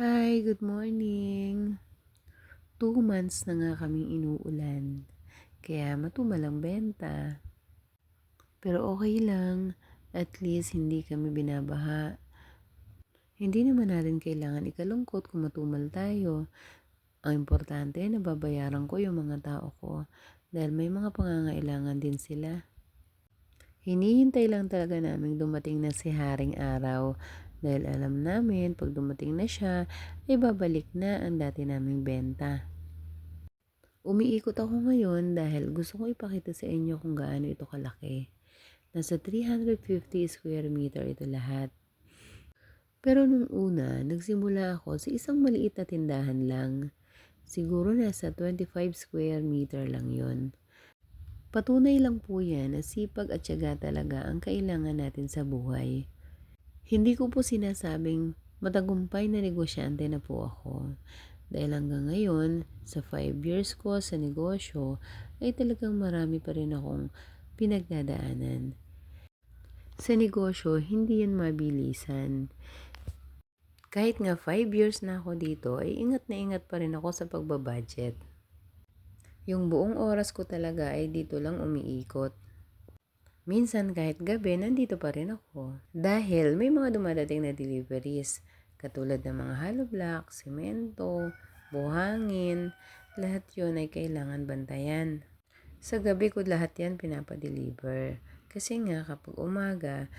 Hi, good morning. Two months na nga kaming inuulan, kaya matumal ang benta. Pero okay lang, at least hindi kami binabaha. Hindi naman natin kailangan ikalungkot kung matumal tayo. Ang importante, nababayaran ko yung mga tao ko dahil may mga pangangailangan din sila. Hinihintay lang talaga namin dumating na si Haring Araw dahil alam namin pag dumating na siya ay babalik na ang dati naming benta. Umiikot ako ngayon dahil gusto ko ipakita sa inyo kung gaano ito kalaki. Nasa 350 square meter ito lahat. Pero nung una, nagsimula ako sa isang maliit na tindahan lang. Siguro nasa 25 square meter lang yon. Patunay lang po yan na sipag at syaga talaga ang kailangan natin sa buhay. Hindi ko po sinasabing matagumpay na negosyante na po ako. Dahil hanggang ngayon, sa 5 years ko sa negosyo, ay talagang marami pa rin akong pinagdadaanan. Sa negosyo, hindi yan mabilisan. Kahit nga 5 years na ako dito, ay ingat na ingat pa rin ako sa pagbabudget. Yung buong oras ko talaga ay dito lang umiikot. Minsan kahit gabi, nandito pa rin ako. Dahil may mga dumadating na deliveries, katulad ng mga hollow block, semento, buhangin, lahat yun ay kailangan bantayan. Sa gabi ko lahat yan pinapadeliver. Kasi nga kapag umaga,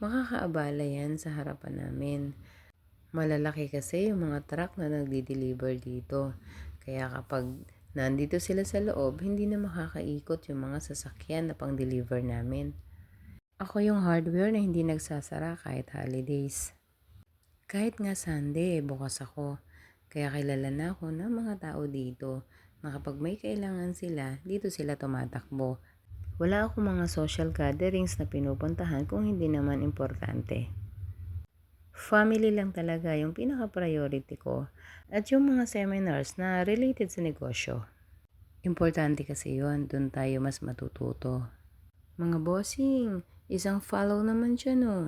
makakaabala yan sa harapan namin. Malalaki kasi yung mga truck na nagdi-deliver dito. Kaya kapag nandito sila sa loob, hindi na makakaikot yung mga sasakyan na pang-deliver namin. Ako yung hardware na hindi nagsasara kahit holidays. Kahit nga Sunday, bukas ako. Kaya kilala na ako ng mga tao dito na kapag may kailangan sila, dito sila tumatakbo. Wala akong mga social gatherings na pinupuntahan kung hindi naman importante. Family lang talaga yung pinaka-priority ko at yung mga seminars na related sa negosyo. Importante kasi yon doon tayo mas matututo. Mga bossing, isang follow naman dyan oh.